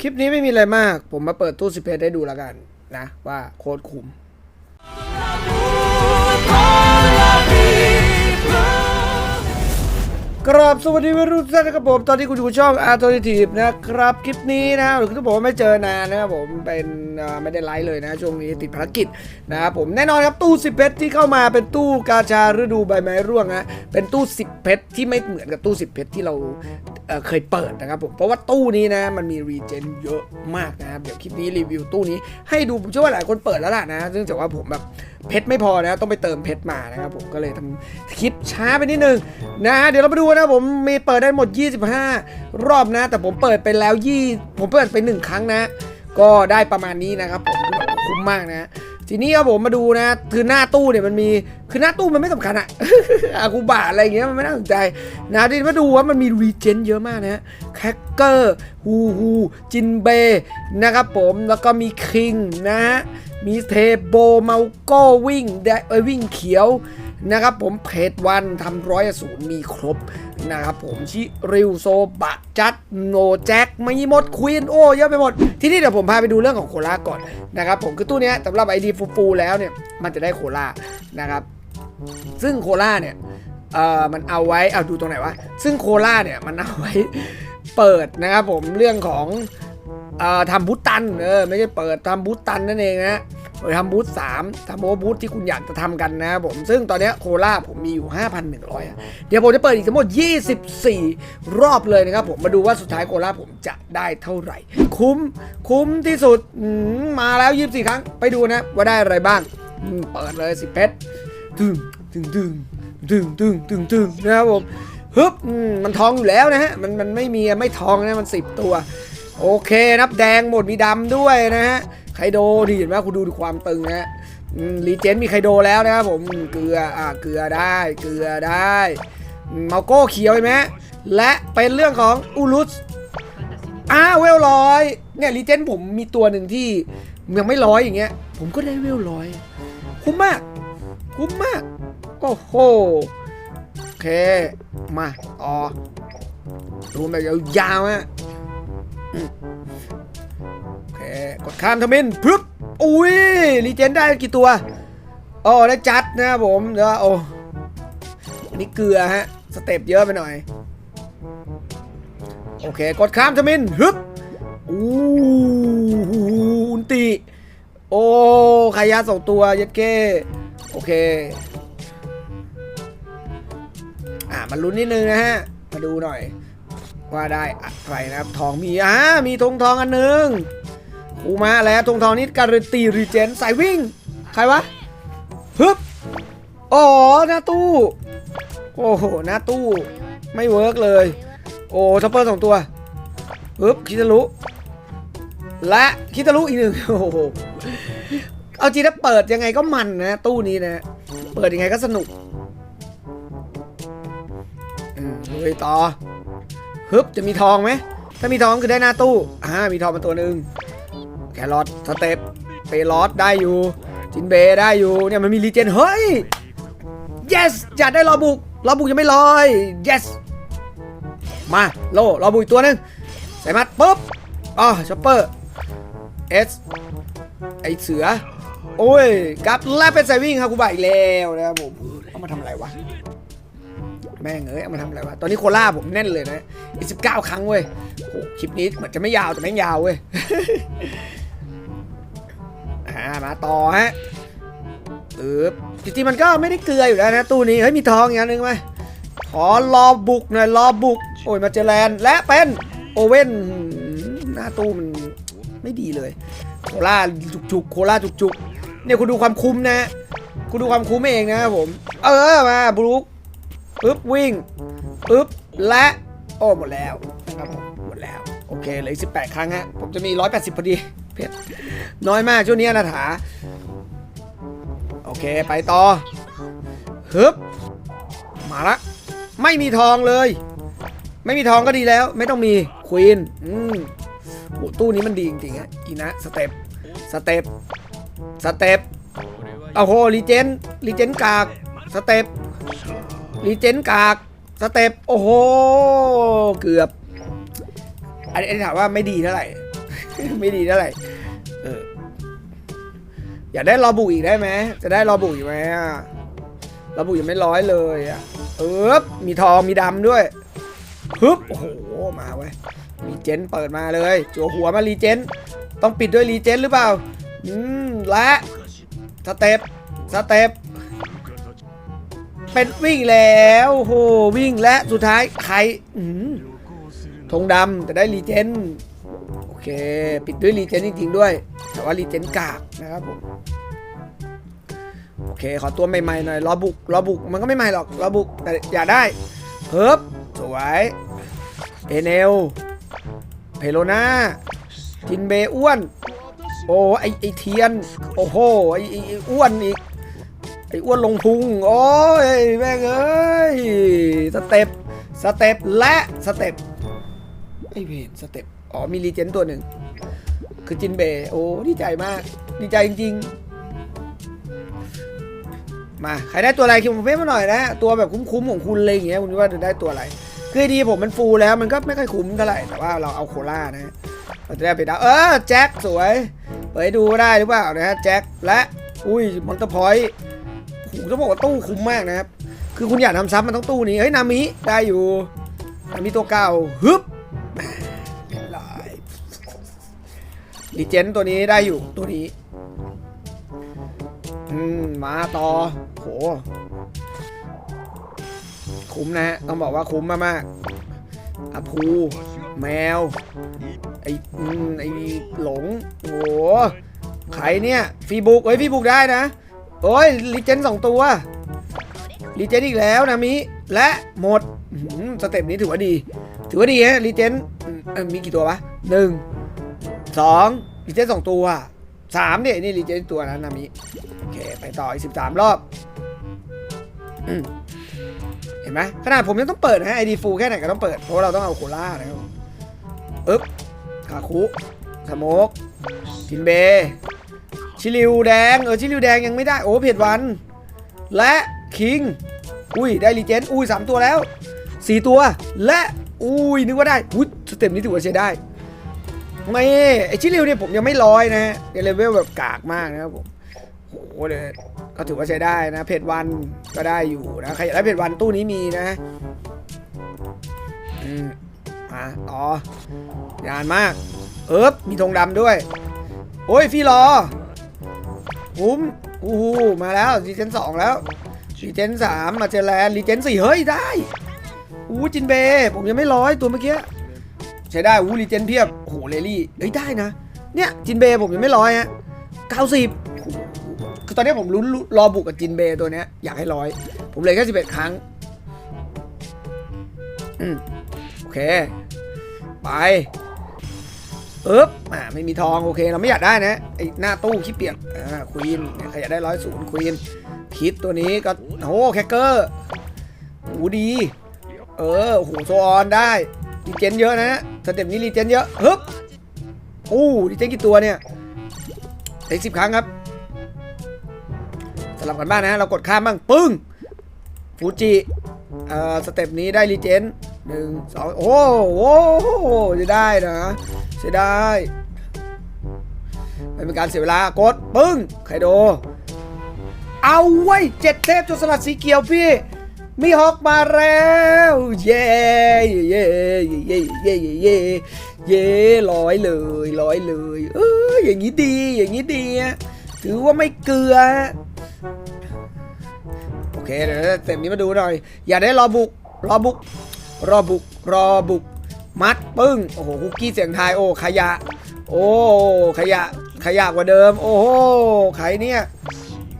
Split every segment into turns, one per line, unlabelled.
คลิปนี้ไม่มีอะไรมาก ผมมาเปิดตู้สิเพชได้ดูแล้วกันนะว่าโคตรคุ้มกราบสวัสดีวัยรุ่นทุกท่านนะครับผมตอนนี้คุณอยู่ช่อง Alternative นะครับคลิปนี้นะหรือที่บอกว่าไม่เจอนานนะครับผมเป็นไม่ได้ไลฟ์เลยนะช่วงนี้ติดภารกิจนะครับผมแน่นอนครับตู้ 10 เพชรที่เข้ามาเป็นตู้กาชาฤดูใบไม้ร่วงนะเป็นตู้ 10 เพชรที่ไม่เหมือนกับตู้ 10 เพชรที่เรา เเคยเปิดนะครับผม เพราะว่าตู้นี้นะ มันมีรีเจนเยอะมากนะครับ เดี๋ยวคลิปนี้รีวิวตู้นี้ ให้ดูผมเชื่อว่าหลายคนเปิดแล้วล่ะนะซึ่งจากว่าผมแบบเพชรไม่พอนะ ต้องไปเติมเพชรมานะครับผมก็เลยทำคลิปช้าไปนิดนึงนะเดี๋ยวเราไปดูนะผมมีเปิดได้หมด 25 รอบนะ แต่ผมเปิดไปแล้วยี่ผมเปิดไปหนึ่งครั้งนะ ก็ได้ประมาณนี้นะครับผมคุ้มมากนะ ทีนี้ครับผมมาดูนะคือหน้าตู้เนี่ยมันมีคือหน้าตู้มันไม่สำคัญอะอากูบะอะไรอย่างเงี้ยมันไม่น่าสนใจนะทีนี้มาดูว่ามันมีรีเจนเยอะมากนะแคคเกอร์ฮูฮูจินเบนะครับผมแล้วก็มีคิงนะฮะ มีเทโบเมาโก้วิ่งแดเอวิ่งเขียวนะครับผมเพจวันทำร้อยศูนย์มีครบนะครับผมชิริวโซบะจัดโนแจ็คไม่หมดควีนโอ้เยอะไปหมด ที่นี้เดี๋ยวผมพาไปดูเรื่องของโคลาก่อนนะครับผมคือตู้นี้สำหรับไอดีฟูๆแล้วเนี่ยมันจะได้โคลานะครับซึ่งโคลาเนี่ยเอ่อมันเอาไว้เอาดูตรงไหนวะซึ่งโคลาเนี่ยมันเอาไว้เปิดนะครับผมเรื่องของ ทำบูตตันเออไม่ใช่เปิดทำบูตตันนั่นเองนะเออทำบูตสามทำโอบูตที่คุณอยากจะทำกันนะผม ซึ่งตอนนี้โคลาผมมีอยู่ 5,100อะเดี๋ยวผมจะเปิดอีกทั้งหมด 24 รอบเลยนะครับผมมาดูว่าสุดท้ายโคลาผมจะได้เท่าไหร่ คุ้ม คุ้มที่สุดมาแล้ว 24 ครั้ง ไปดูนะ ว่าได้อะไรบ้าง เปิดเลยสิเพชรตึงตึงตึงตึงตึงตึงตึงนะครับผมฮึบมมันทองอยู่แล้วนะฮะมันมันไม่มีไม่ทองนะมันสิบตัว โอเคนับแดงหมดมีดำด้วยนะฮะไคโดดีเห็นไหมคุณดูความตึงนะฮะรีเจนมีไคโดแล้วนะครับผมเกลืออ่าเกลือได้เกลือได้มเมาโก้เขียวเห็นไหมและเป็นเรื่องของอูรุสอ้าวเวลร้อยเนี่ยรีเจนผมมีตัวหนึ่งที่ยังไม่ร้อยอย่างเงี้ย ผมก็ได้เวลร้อยคุ้มมาก คุ้มมากโอ้โหโอเค มาต่อดูแบบยาวๆฮะ โอเค กดข้ามทมินปึ๊บอุ้ยรีเจนได้กี่ตัวอ๋อได้จัดนะครับผมเดี๋ยวโอ้อันนี้เกลือฮะ สเต็ปเยอะไปหน่อย โอเค กดข้ามทมินฮึบอู้หูอุนติโอ้ขายาสองตัวเย็ดเก้โอเค อ่ามาลุ้นนิดนึงนะฮะ มาดูหน่อย ว่าได้อะไรนะครับทองมีอ่ามีธงทองอันหนึ่งคูมาแล้วธงทองนี้การันตีรีเจนสายวิ่ง ใครวะฮึบอ๋อหน้าตู้ โอ้โหหน้าตู้ ไม่เวิร์กเลย โอ้ช็อปเปอร์สองตัวฮึบคิตารุและคิตารุอีกหนึ่งโอ้โหเอาจริงถ้าเปิดยังไงก็มันนะตู้นี้นะ เปิดยังไงก็สนุกอืมลุยต่อ ฮึบจะมีทองไหมถ้ามีทองคือได้หน้าตู้อ่ามีทองมาตัวหนึ่งแครอทสเต็ปเปรอสได้อยู่ จินเบได้อยู่เนี่ยมันมีรีเจนเฮ้ย yes จัดได้รอบุกรอบุกยังไม่ลอย yes มาโลรอบุกอีกตัวหนึ่งใส่มัดปุ๊บอ๋อช็อปเปอร์เอสไอเสือ โอ้ยกับและเป็นไซวิ่งครับกูบ่าอีกแล้วนะครับผมเอามาทำอะไรวะ แม่งเอ้ยเอามาทำอะไรวะ ตอนนี้โคล่าผมแน่นเลยนะอีกสิบเก้าครั้งเว้ยโอ้คลิปนี้เหมือนจะไม่ยาวแต่แม่งยาวเว้ย อ่ามาต่อฮะปึ๊บจริงๆมันก็ไม่ได้เกลืออยู่แล้วนะตู้นี้ เฮ้ยมีทองอย่างนึงไหมขอรอบุกหน่อยรอบุก โอ้ยมาเจอแลนด์และเป็นโอเว่นหน้าตู้มันไม่ดีเลย โคล่าจุกๆ โคล่าจุกๆ เนี่ยคุณดูความคุ้มนะ คุณดูความคุ้มเองนะครับผม เออมาบลูก ปึ๊บวิ่งปึ๊บและโอ้หมดแล้วนะครับผมหมดแล้ว โอเคเหลืออีก18ครั้งฮะผมจะมี 180 พอดีเพชรน้อยมากช่วงนี้นะถาโอเคไปต่อฮึบมาละไม่มีทองเลย ไม่มีทองก็ดีแล้ว ไม่ต้องมีควีนอืมโอ้ตู้นี้มันดีจริงๆอะอีนะสเต็ปสเต็ปสเต็ปโอ้โหรีเจนรีเจนกากสเต็ป รีเจนกาก สเต็ป โอ้โห เกือบ อันนี้ถามว่าไม่ดีเท่าไหร่ ไม่ดีเท่าไหร่ เออ อยากได้รอบุอีกได้ไหม จะได้รอบุอีกไหมอะรอบุยังไม่ร้อยเลยอะเออมีทอง มีดำด้วยฮึบโอ้โห มาไว้ยรีเจนเปิดมาเลย จัวหัวมารีเจน ต้องปิดด้วยรีเจนหรือเปล่า อืม และ สเต็ป สเต็ป เป็นวิ่งแล้วโหวิ่งและสุดท้ายใครธงดำแต่ได้รีเจนโอเค ปิดด้วยรีเจนจริง ๆ ด้วย แต่ว่ารีเจนกากนะครับผมโอเค ขอตัวใหม่ๆหน่อยรอบุกรอบุกมันก็ไม่ใหม่หรอกรอบุกแต่อย่าได้เฮิบสวยเอเนลเพโลนาจินเบอ้วน โอ้ไอไอเทียน โอ้โหไอไออ้วนอีก ไออ้วนลงพุง โอ้ยแม่งเอ้ย สเต็ป สเต็ปและสเต็ป ไอเพนสเต็ป อ๋อมีรีเจนตัวหนึ่ง คือจินเบยโอ้ดีใจมาก ดีใจจริง ๆ มา ใครได้ตัวอะไรคิวผมเฟ้มาหน่อยนะ ตัวแบบคุ้มๆของคุณอะไรอย่างเงี้ยคุณว่าจะได้ตัวอะไร คือดีผมมันฟูแล้วมันก็ไม่ค่อยคุ้มเท่าไหร่ แต่ว่าเราเอาโคล่านะเราจะได้ไปดาวเออแจ็คสวย เปิดดูได้หรือเปล่านะฮะแจ็คและ อุ้ยมอนเตอร์พอยต์ โอ้โหต้องบอกว่าตู้คุ้มมากนะครับ คือคุณอยากทำซ้ำมันต้องตู้นี้ เฮ้ยนามิได้อยู่นามิตัวเก่าฮึบเรียดีเจนตัวนี้ได้อยู่ตัวนี้ อืม มาต่อ โห คุ้มนะฮะ ต้องบอกว่าคุ้มมากๆอภูแมว ไออืมไอหลงโหใครเนี่ยฟีบุกเอ้ยฟีบุกได้นะ โอ้ยลีเจนสองตัวลีเจนอีกแล้วนะมิ และหมดหือสเต็ปนี้ถือว่าดี ถือว่าดีฮะลีเจนมีกี่ตัววะหนึ่งสองลีเจนสองตัวสามเนี่ยนี่ลีเจนตัวนั้นนามิโอเคไปต่ออีกสิบสามรอบเห็นไหมขนาดผมยังต้องเปิดนะฮะไอดีฟูแค่ไหนก็ต้องเปิดเพราะเราต้องเอาโคล่านะครับอึ๊บคาคุสโมกกินเบ ชิลิวแดง เออ ชิลิวแดงยังไม่ได้ โอ้เผ็ดวัน และคิง อุ้ย ได้รีเจน อุ้ยสามตัวแล้วสี่ตัว และ อุ้ย นึกว่าได้อุ้ยสเต็ปนี้ถือว่าใช้ได้ ไม่ไอชิลิวเนี่ยผมยังไม่ร้อยนะในเลเวลแบบกากมากนะครับผมโหเดี๋ยก็ถือว่าใช้ได้นะ เพจวันก็ได้อยู่นะใครอยากได้เพจวันตู้นี้มีนะอืมมาอ๋องานมาก เอิบมีธงดำด้วย โอ้ยฟี่รอ คุ้มอู้หูมาแล้วรีเจนสองแล้วรีเจนสามมาเจอแลนรีเจนสี่เฮ้ยได้อู้จินเบย์ผมยังไม่ร้อยตัวเมื่อกี้ใช้ได้อู้รีเจนเพียบโอ้โหเลลี่เอ้ยได้นะ เนี่ยจินเบย์ผมยังไม่ร้อยฮะเก้าสิบคือตอนนี้ผมลุ้นรอบุกกับจินเบย์ตัวเนี้ยอยากให้ร้อย ผมเลยแค่สิบเอ็ดครั้งอืมโอเค ไป เอ๊บอ่าไม่มีทองโอเคเราไม่อยากได้นะไอหน้าตู้ขี้เปียกอ่าควีนใครอยากได้ร้อยศูนย์ควีนคิดตัวนี้ก็โอ้แคคเกอร์หูดี เออโหโซออนได้รีเจนเยอะนะสเต็ปนี้รีเจนเยอะฮึบอู้รีเจนกี่ตัวเนี่ยได้สิบครั้งครับสลับกันบ้างนะ เรากดข้ามบ้างปึ้งฟูจิเอ่อสเต็ปนี้ได้รีเจนหนึ่งสองโอ้โหจะได้นะ จะได้ไม่เป็นการเสียเวลากดปึ้งไคโด เอาไว้เจ็ดเทพจนสลัดสีเขียวพี่ มีฮอกมาแล้ว เย้เย้เย้เย้เย้เย้เย้ร้อยเลยร้อยเลยเอออย่างนี้ดีอย่างนี้ดีถือว่าไม่เกลือโอเคเดี๋ยวเต็มนี้มาดูหน่อย อย่าได้รอบุก รอบุก รอบุก รอบุก มัดปึ้ง โอ้โหคุกกี้เสียงไทายโอ้ขยะ โอ้ขยะขยะกว่าเดิม โอ้โหใครเนี่ย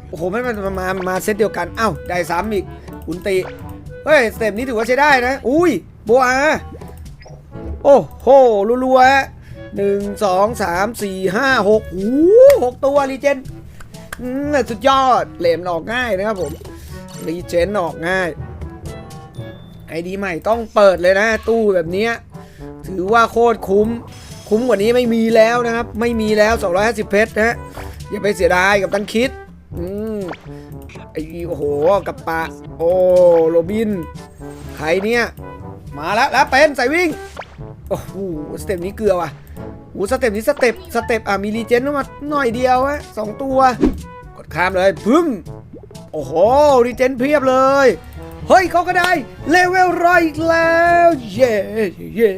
โอ้โหไม่มามามามาเซตเดียวกันเอ้าได้ซ้ำอีกอุนติเฮ้ยสเต็ปนี้ถือว่าใช้ได้นะ อุ้ยโบอาโอ้โหรัวๆฮะหนึ่งสองสามสี่ห้าหกโอ้หกตัวรีเจนอืมสุดยอดเหลมออกง่ายนะครับผมรีเจนออกง่ายไอดีใหม่ต้องเปิดเลยนะ ตู้แบบเนี้ย ถือว่าโคตรคุ้ม คุ้มกว่านี้ไม่มีแล้วนะครับ ไม่มีแล้ว 250 เพชรนะฮะ อย่าไปเสียดายกับตันคิด อืมไอโอ้โห กับปะ โอ้โรบิน ใครเนี่ย มาแล้วแล้วเป็นใส่วิ่ง โอ้โห สเต็ปนี้เกลือว่ะหูสเต็ปนี้สเต็ป สเต็ปอะ มีรีเจนเข้ามาหน่อยเดียวฮะสองตัว กดข้ามเลยพึ้มโอ้โหรีเจนเพียบเลย เฮ้ยเขาก็ได้เลเวลร้อยอีกแล้วเย้เย้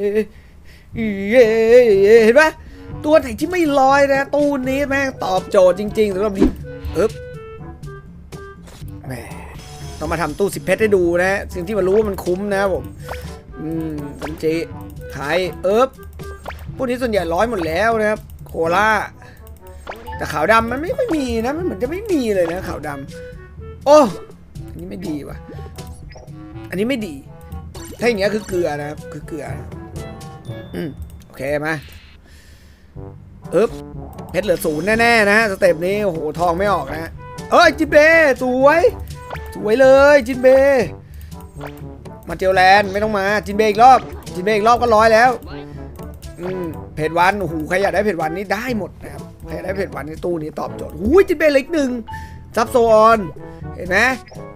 เย้เห็นปะตัวไหนที่ไม่ลอยนะ ตู้นี้แม่งตอบโจทย์จริงๆสำหรับนี้อึ๊บแหมต้องมาทำตู้สิบเพชรให้ดูนะ สิ่งที่มันรู้ว่ามันคุ้มนะผม อืมสันจิขายเอิบพวกนี้ส่วนใหญ่ร้อยหมดแล้วนะครับ โคล่าแต่ขาวดำมันไม่ไม่มีนะ มันเหมือนจะไม่มีเลยนะขาวดำโอ้อันนี้ไม่ดีว่ะ อันนี้ไม่ดี ถ้าอย่างเงี้ยคือเกลือนะครับ คือเกลือ อืม โอเคมาอึ๊บเพชรเหลือศูนย์แน่ๆนะสเต็ปนี้ โอ้โห ทองไม่ออกนะเอ้ยจินเบสวย สวยเลยจินเบ มาเจลแลนด์ไม่ต้องมาจินเบอีกรอบ จินเบอีกรอบก็ร้อยแล้ว อืมเพจวันโอ้โหใครอยากได้เพจวันนี้ได้หมดนะครับใครอยากได้เพจวันในตู้นี้ตอบโจทย์หูยจินเบเล็กหนึ่ง ซับโซออนเห็นไหม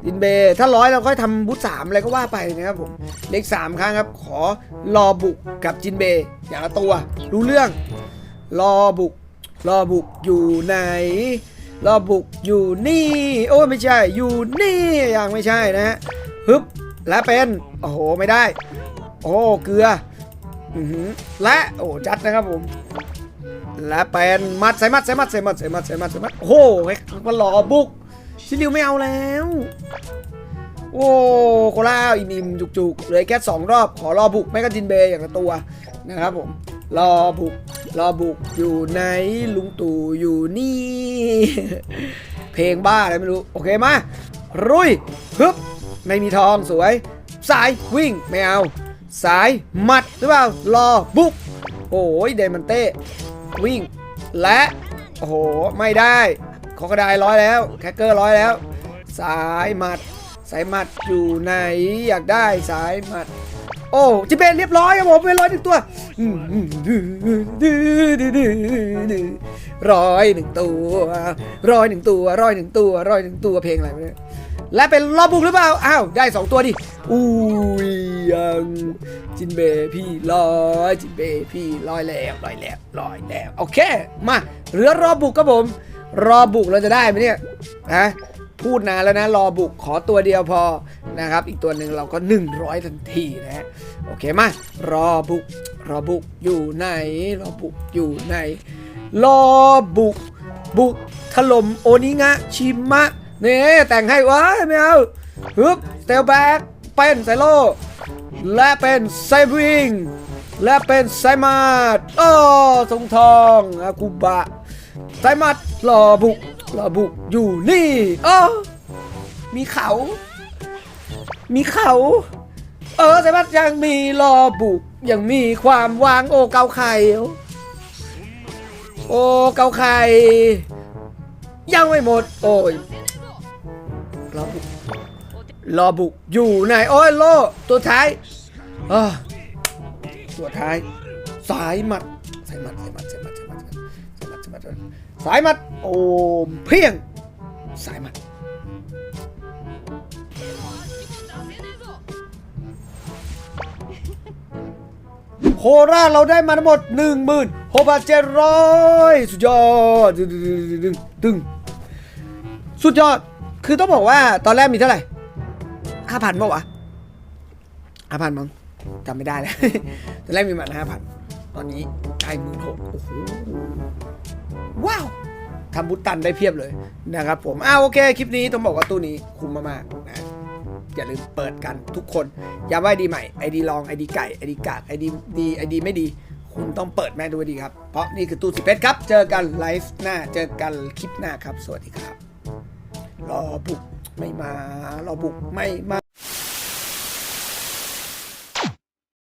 จินเบถ้าร้อยเราก็ทำบูธสามอะไรก็ว่าไปนะครับผมเล็กสามครั้งครับ ขอรอบุกกับจินเบอย่างละตัว รู้เรื่อง รอบุก รอบุกอยู่ไหน รอบุกอยู่นี่ โอ้ไม่ใช่ อยู่นี่อย่างไม่ใช่นะฮะฮึบและเป็นโอ้โหไม่ได้ โอ้เกลืออและโอ้จัดนะครับผม และเป็นมัดใส่มัดใส่มัดใส่มัดใส่มัดใส่มัดใส่มัดโอ้โหเฮ้ยมันหล่อบุกชิลิวไม่เอาแล้ว โอ้โคล่าอินอิมจุกจุกๆเลยแค่สองรอบขอรอบุกไม่ก็จินเบย์อย่างละตัวนะครับผมรอบุกรอบุกอยู่ไหนลุงตู่อยู่นี่ เพลงบ้าอะไรไม่รู้ โอเคมารุยฮึบไม่มีทองสวย สายวิ่งไม่เอา สายหมัดหรือเปล่ารอบุก โอ้ยเดมันเต้ วิ่ง และ โอ้โห ไม่ได้ขอกระไดร้อยแล้ว แคคเกอร์ร้อยแล้ว สายหมัด สายหมัดอยู่ไหน อยากได้สายหมัด โอ้จิเบนเรียบร้อยครับผมเป็นร้อยหนึ่งตัวร้อยหนึ่งตัวร้อยหนึ่งตัวร้อยหนึ่งตัวร้อยหนึ่งตัวเพลงอะไรเนี่ย และเป็นรอบบุกหรือเปล่า อ้าว ได้สองตัวดิ อุ้ยยังจินเบพี่ร้อยจินเบพี่ร้อยแล้วร้อยแล้วร้อยแล้วโอเค มาเหลือรอบบุกครับผม รอบุกเราจะได้ไหมเนี่ยฮะพูดนานแล้วนะรอบุกขอตัวเดียวพอนะครับ อีกตัวหนึ่งเราก็ 100 ทันทีนะฮะโอเคมารอบุก รอบุกอยู่ไหนรอบุกอยู่ไหนรอบุก บุกถล่มโอนิงะชิมะ นี่แต่งให้ว้าไม่เอาฮึบสเตลแบ็กเป็นไซโล และเป็นไซวิง และเป็นไซมาดโอ้ทรงทองอากุบะไซมัดรอบุกรอบุกอยู่นี่อ๋อมีเขา มีเขา เออไซมัดยังมีรอบุก ยังมีความวางโอเกาไข่โอเกาไข่ยังไม่หมด โอ้ย รอบุกรอบุกอยู่ไหนโอ้ยโลตัวท้ายอ่าตัวท้าย สายหมัดสายหมัดสายหมัดสายหมัดสายหมัดสายหมัดสายหมัดสายหมัดสายหมัดโอมเพียงสายหมัดโคราชเราได้มาทั้งหมด 1 6 7 0 0 สุดยอดดึงดึงดึงดึง สุดยอด คือต้องบอกว่าตอนแรกมีเท่าไหร่ห้าพันป่าวะห้าพันมั้งจำไม่ได้แล้วตอนแรกมีประมาณห้าพันตอนนี้ได้หมื่นหกโอ้โหว้าวทำบุตตันได้เพียบเลยนะครับผมอ้าวโอเค คลิปนี้ต้องบอกว่าตู้นี้คุ้มมากๆนะอย่าลืมเปิดกันทุกคนย้ำว่าไอดีใหม่ไอดีลองไอดีไก่ไอดีกากไอดีดีไอดีไม่ดี คุณต้องเปิดแม่ดูให้ดีครับ เพราะนี่คือตู้สิเพชรครับ เจอกันไลฟ์หน้าเจอกันคลิปหน้าครับ สวัสดีครับ รอบุกไม่มารอบุกไม่มา